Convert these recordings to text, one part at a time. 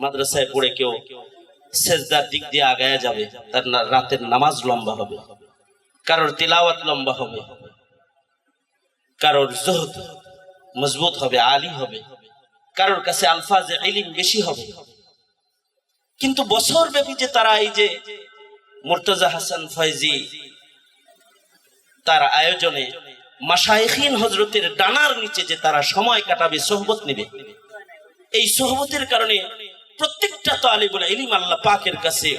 মাদ্রাসায় পড়ে কেউ সেজদার দিক দিয়ে আগায়া যাবে, তার রাতের নামাজ লম্বা হবে, কারোর তিলাওয়াত লম্বা হবে, কারোর জহদ মজবুত হবে, আলী হবে, কারোর কাছে আলফাজ ইলিম বেশি হবে। কিন্তু বছর ব্যাপী যে তারা এই যে মুর্তজা হাসান ফয়জি, তার আয়োজনে মাসাইখিন হজরতের ডানার নিচে যে তারা সময় কাটাবে, সোহবত নেবে, এই সোহবতের কারণে প্রত্যেকটা তো আলিবুল ইলিম আল্লাহ পাকের কাছে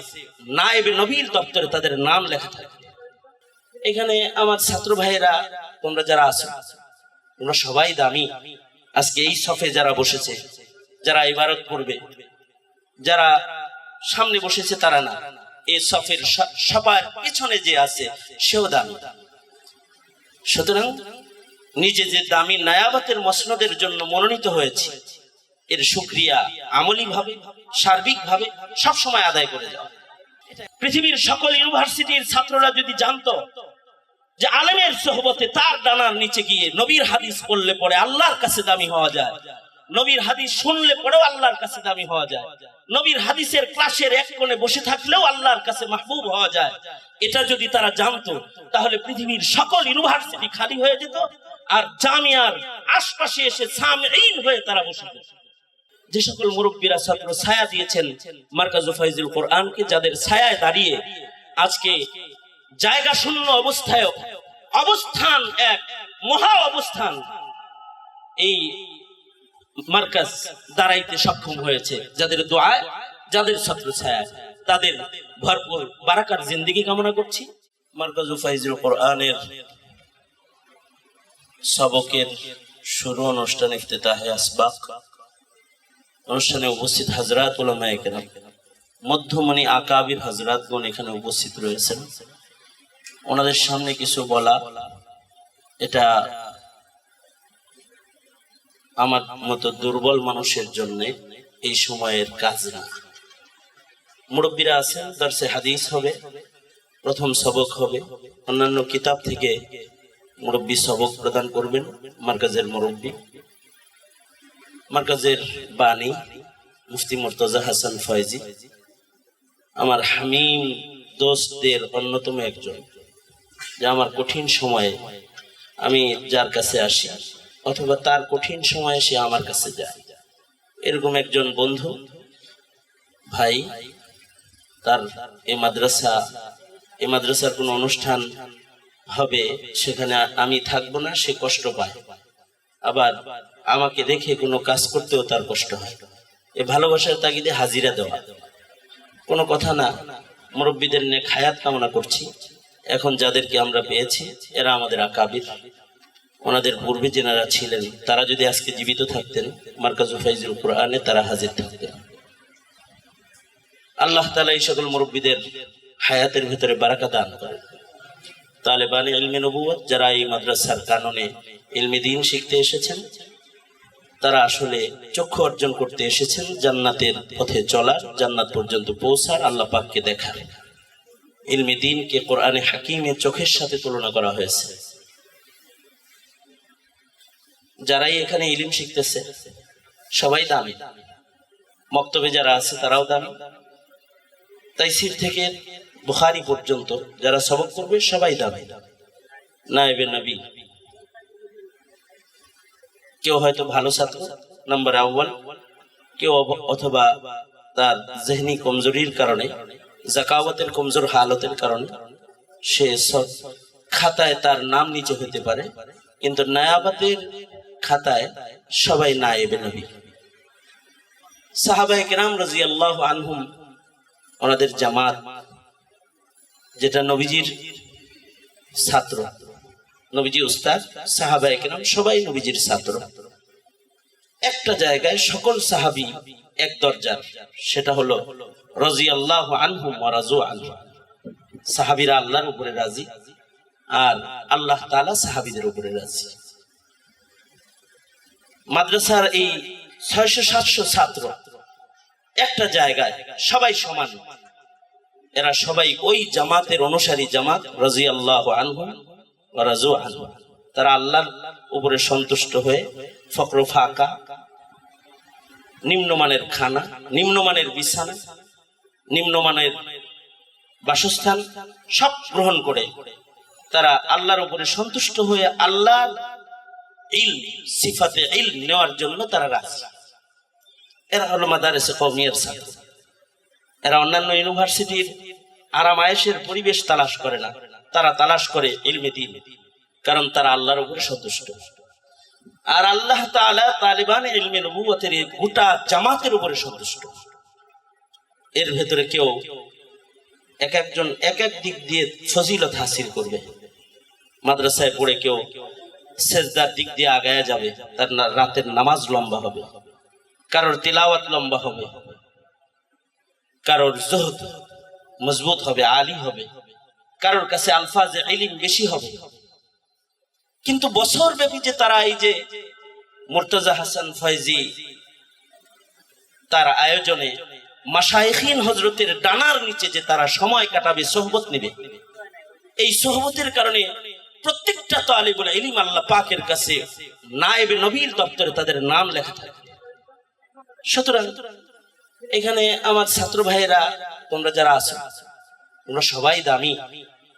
নায়েবে নবীর দপ্তরে তাদের নাম লেখা থাকে। এখানে আমার ছাত্র ভাইয়েরা, তোমরা যারা আছো, তোমরা সবাই দামি। আজকে এই সফে যারা বসেছে, যারা ইবারত করবে যারা সামনে বসেছে তারা না, এই সফের সবার পিছনে যে আছে, সেও দামি। সুতরাং নিজে যে দামি নায়াবাতের মসনদের জন্য মনোনীত হয়েছে এর সুক্রিয়া আমলি ভাবে সার্বিক ভাবে সবসময় আদায় করে যাও পৃথিবীর সকল ইউনিভার্সিটির ছাত্ররা যদি জানতো যে আলেমের সোহবতে তার ডানার নিচে গিয়ে নবীর হাদিস পড়লে পরে আল্লাহর কাছে দামি হওয়া যায়, নবীর হাদিস শুনলে পরেও আল্লাহর কাছে দামি হওয়া যায়, নবীর হাদিসের ক্লাসের এক কোণে বসে থাকলেও আল্লাহর কাছে মাহবুব হওয়া যায়, এটা যদি তারা জানতো, তাহলে পৃথিবীর সকল ইউনিভার্সিটি খালি হয়ে যেত আর জামিয়ার আশপাশে এসে সামঈন হয়ে তারা বসে যেত যে সকল মুরব্বীরা ছাত্র ছায়া দিয়েছেন মার্কাজু ফাইজুল কোরআনকে, যাদের ছায়ায় দাঁড়িয়ে আজকে জায়গা শূন্য অবস্থায় অবস্থান এক, মহা অবস্থান, এই মার্কাজ দাঁড়াইতে সক্ষম হয়েছে যাদের দোয়ায়, যাদের ছাত্র ছায়া তাদের ভরপুর বারাকার জিন্দিগি কামনা করছি। মার্কাজু ফাইজুল কোরআনের সবকের শুরু অনুষ্ঠান ইফতেতাহে আসবাক। অনুষ্ঠানে উপস্থিত হাজরাত ওলামা কেরাম, মধ্যমণি আকাবির হাজরাতগণ এখানে উপস্থিত রয়েছেন। ওনাদের সামনে কিছু বলা, এটা আমার মতো দুর্বল মানুষের জন্য এই সময়ের কাজ না। মুরব্বীরা আছেন দর্শে হাদিস হবে, প্রথম সবক হবে। অন্যান্য কিতাব থেকে মুরব্বী সবক প্রদান করবেন, মার্কাজের মুরব্বী। মার্কাজের বাণী, মুফতি মুর্তজা হাসান ফয়জি, আমার হামিম দোস্তদের অন্যতম একজন, যে আমার কঠিন সময়ে আমি যার কাছে আসি, অথবা তার কঠিন সময়ে সে আমার কাছে যায়। এরকম একজন বন্ধু, ভাই, তার এ মাদ্রাসা, এ মাদ্রাসার কোনো অনুষ্ঠান হবে, সেখানে আমি থাকব না, সে কষ্ট পায়। আবার আমাকে দেখে কোনো কাজ করতেও তার কষ্ট হয়। এ ভালোবাসার তাগিদে হাজিরা দেওয়া। কোনো কথা না, মুরব্বীদের নিয়ে খায়াত কামনা করছি। এখন যাদেরকে আমরা পেয়েছি, এরা আমাদের আকাবির। ওনাদের পূর্বে যেনারা ছিলেন, তারা যদি আজকে জীবিত থাকতেন মার্কাজু ফাইজুল কোরআনে তারা হাজির থাকতেন। আল্লাহ তালা এই সকল মুরব্বীদের হায়াতের ভেতরে বারাকা দান করেন। তালেবান ইলমে নবুয়ত যারা এই মাদ্রাসার কাননে ইলমে দিন শিখতে এসেছেন তারা আসলে চক্ষু অর্জন করতে এসেছেন জান্নাতের পথে চলার, জান্নাত পর্যন্ত পৌঁছার, আল্লাহ পাককে দেখার। ইলমে দিনকে কোরআনে হাকিমের চোখের সাথে তুলনা করা হয়েছে। যারাই এখানে ইলিম শিখতেছে, সবাই দামি। মক্তবে যারা আছে, তারাও দামি। তাইসির থেকে বুখারি পর্যন্ত যারা সবক করবে, সবাই দামি। নাইবে নবী কেউ হয়তো ভালো ছাত্র নাম্বার আউ্বাল কেউ অথবা তার জেহনি কমজোরির কারণে, জাকাওয়াতের কমজোর হালতের কারণে সে খাতায় তার নাম নিচে হতে পারে, কিন্তু নায়াবাতের খাতায় সবাই নায়েবে নবী। সাহাবায়ে কেরাম রাজি আল্লাহ আনহুম, ওনাদের জামাত, যেটা নবীজির ছাত্র। নবীজি উস্তাদ সাহাবা একরাম সবাই নবীজির ছাত্র। একটা জায়গায় সকল সাহাবি এক দরজার, সেটা হলো রাজি আল্লাহ আনহু রাজু আনহু। সাহাবিরা আল্লাহর উপরে রাজি আর আল্লাহ তাআলা সাহাবিদের উপরে রাজি। মাদ্রাসার এই ছয়শো, সাতশো ছাত্র একটা জায়গায় সবাই সমান। এরা সবাই ওই জামাতের অনুসারী জামাত রাজি আল্লাহ আনহু তারা আল্লাহর উপরে সন্তুষ্ট হয়ে ফকর ফাঁকা, নিম্নমানের খানা, নিম্নমানের বিছানা, নিম্নমানের বাসস্থান সব গ্রহণ করে তারা আল্লাহর উপরে সন্তুষ্ট হয়ে আল্লাহ ইল সিফাতে ইল নেওয়ার জন্য তারা রাজি। এরা হলো মাদারেসে কৌমিয়ার ছাত্র। এরা অন্যান্য ইউনিভার্সিটির আরাম আয়েসের পরিবেশ তালাশ করে না। তারা তালাশ করে ইলমে দিন, কারণ তারা আল্লাহর উপরে সন্তুষ্ট। আর আল্লাহ তাআলা তালিবান ইলমে নবুয়তের গোটা জামাতের উপরে সন্তুষ্ট। এর ভেতরে কেউ এক একজন এক এক দিক দিয়ে ফজিলত হাসিল করবে। মাদ্রাসায় পড়ে কেউ সেজদার দিক দিয়ে আগায়া যাবে, তার রাতের নামাজ লম্বা হবে, কারোর তিলাওয়াত লম্বা হবে, কারোর জহদ মজবুত হবে, আলী হবে। কারোর কাছে আলফাজে ইলিম বেশি হবে। কিন্তু বছর ব্যাপী যে তারা এই যে মুর্তজা হাসান ফয়জি, তার আয়োজনে মাসাইখিন হজরতের ডানার নিচে যে তারা সময় কাটাবে, সোহবত নেবে। এই সোহবতের কারণে প্রত্যেকটা তো আলিবুল ইলিম আল্লাহ পাকের কাছে নায়েবে নবীর দপ্তরে তাদের নাম লেখা থাকে। সুতরাং এখানে আমার ছাত্র ভাইয়েরা, তোমরা যারা আছো তোমরা সবাই দামি।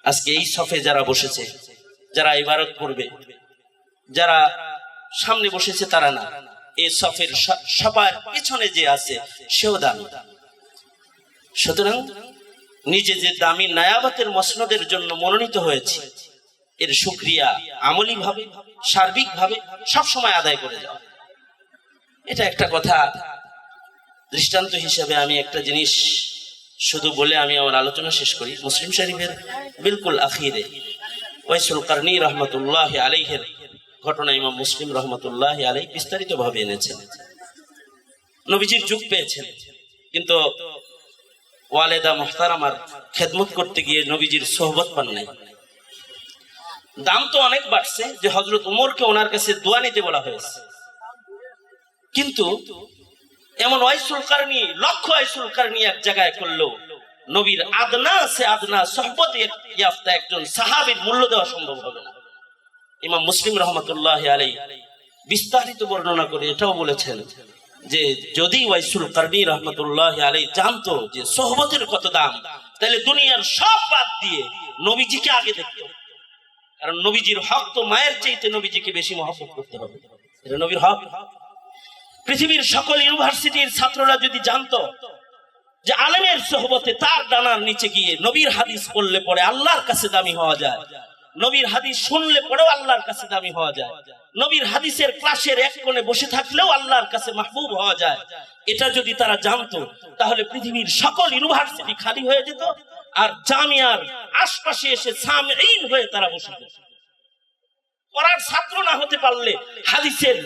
আজকে এই সফে যারা বসেছে, যারা ইবারত করবে যারা সামনে বসেছে তারা না। এই সফের সবার পিছনে যে আছে, সেও দামি। সুতরাং নিজে যে দামি নায়াবাতের মসনদের জন্য মনোনীত হয়েছে, এর সুক্রিয়া আমলি ভাবে সার্বিক ভাবে সবসময় আদায় করে যাও। এটা একটা কথা দৃষ্টান্ত হিসেবে আমি একটা জিনিস শুধু বলে আমি আমার আলোচনা শেষ করি। মুসলিম শরীফের বিলকুল আখিরে ওয়াইসুল কারনি রহমতুল্লাহ আলাইহের ঘটনা ইমাম মুসলিম রহমতুল্লাহ আলাই বিস্তারিত ভাবে এনেছেন। নবীজির যুগ পেয়েছেন। কিন্তু ওয়ালেদা মোহতারামার খেদমত করতে গিয়ে নবীজির সোহবত পান নাই। দাম তো অনেক বাড়ছে যে হজরত উমরকে ওনার কাছে দোয়া নিতে বলা হয়েছে। কিন্তু এমন ওয়াইসুল কারণী লক্ষ ওয়াইসুল কারণী এক জায়গায় করল। নবীর আদনা সে আদনা ইয়াফতা একজন সাহাবীর মূল্য দেওয়া সম্ভব হবে না। ইমাম মুসলিম রহমতুল্লাহ আলাই বিস্তারিত বর্ণনা করে এটাও বলেছেন যে, যদি ওয়াইসুল কারণী রহমতুল্লাহ আলাই জানতো যে সোহবতের কত দাম, তাহলে দুনিয়ার সব বাদ দিয়ে নবীজিকে আগে দেখতো। কারণ নবীজির হক তো মায়ের চাইতে নবীজিকে বেশি মহব্বত করতে হবে। এটা নবীর হক। পৃথিবীর সকল ইউনিভার্সিটির ছাত্ররা যদি জানতো যে আলেমের সোহবতে তার ডানার নিচে গিয়ে নবীর হাদিস পড়লে পরে আল্লাহর কাছে দামি হওয়া যায়, নবীর হাদিস শুনলে পরেও আল্লাহর কাছে দামি হওয়া যায়, নবীর হাদিসের ক্লাসের এক কোণে বসে থাকলেও আল্লাহর কাছে মাহবুব হওয়া যায়, এটা যদি তারা জানতো, তাহলে পৃথিবীর সকল ইউনিভার্সিটি খালি হয়ে যেত আর জামিয়ার আশপাশে এসে সামঈন হয়ে তারা বসে পড়ার ছাত্র না হতে পারলে হাদিসের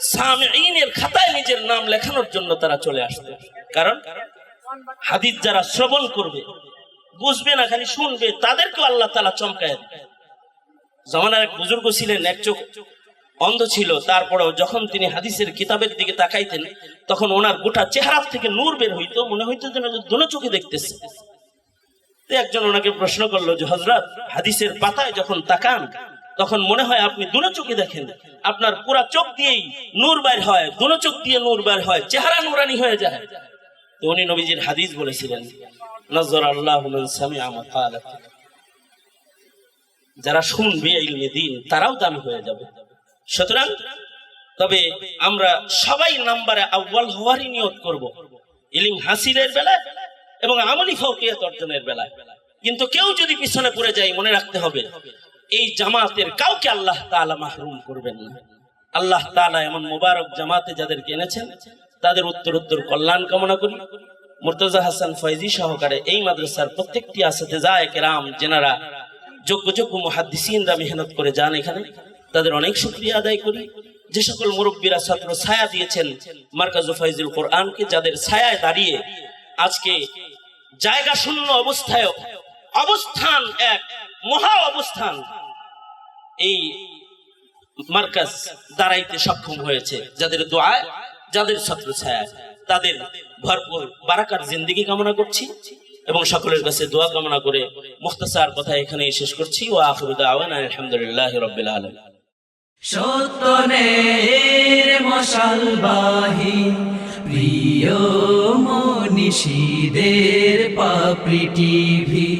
সামঈনের খাতায় নিজের নাম লেখানোর জন্য তারা চলে আসবে। কারণ হাদিস যারা শ্রবণ করবে, বুঝবে না, খালি শুনবে আল্লাহ তালা চমকায় জমানার এক বুজুর্গ ছিলেন, এক চোখ অন্ধ ছিল, তারপরেও যখন তিনি হাদিসের কিতাবের দিকে তাকাইতেন, তখন ওনার গোটা চেহারা থেকে নূর বের হইতো, মনে হইতো যেন দোনো চোখে দেখতেছে। একজন ওনাকে প্রশ্ন করল যে হজরত হাদিসের পাতায় যখন তাকান তখন মনে হয় আপনি দুনো চোখে দেখেন। আপনার পুরা চোখ দিয়েই নূর বাইর হয়, দুনো চোখ দিয়ে নূর বাইর হয়, চেহারা নুরানি হয়ে যায়। তো উনি নবীজির হাদিস বলেছিলেন, নজর আল্লাহ যারা শুনবে ইলমে দিন, তারাও দামি হয়ে যাবে। সুতরাং, তবে আমরা সবাই নাম্বারে আউ্বাল হওয়ারই নিয়ত করব। ইলিম হাসিলের বেলায় এবং আমলি ফৌকিয়াত অর্জনের বেলায়। কিন্তু কেউ যদি পিছনে পড়ে যায়, মনে রাখতে হবে এই জামাতের কাউকে আল্লাহ তাআলা মাহরুম করবেন না। আল্লাহ তাআলা এমন মুবারক জামাতে যাদেরকে এনেছেন, তাদের উত্তর উত্তর কল্যাণ কামনা করি। মুর্তজা হাসান ফয়জি সহকারে এই মাদ্রাসার প্রত্যেকটি আসাতে যায় কেরাম, যেনারা যোগ্য যোগ্য মুহাদ্দিসিনরা মেহনত করে যান এখানে, তাদের অনেক শুকরিয়া আদায় করি। যে সকল মুরব্বীরা ছাত্র ছায়া দিয়েছেন মার্কাজ ফাইজুল কোরআনকে, যাদের ছায়ায় দাঁড়িয়ে আজকে জায়গা শূন্য অবস্থায় অবস্থান এক, মহা অবস্থান। এই মার্কাজ দাঁড়াইতে সক্ষম হয়েছে যাদের দোয়ায়, যাদের ছত্র ছায়া তাদের ভরপুর বারাকার জিন্দিগি কামনা করছি এবং সকলের কাছে দোয়া কামনা করে মুখতাসার কথা এখানে শেষ করছি। ও আখিরু দাওয়ানা আলহামদুলিল্লাহ রাব্বিল আলামিন। সত্যনের মশালবাহী প্রিয় মনীষীদের পাপড়ি টিভি।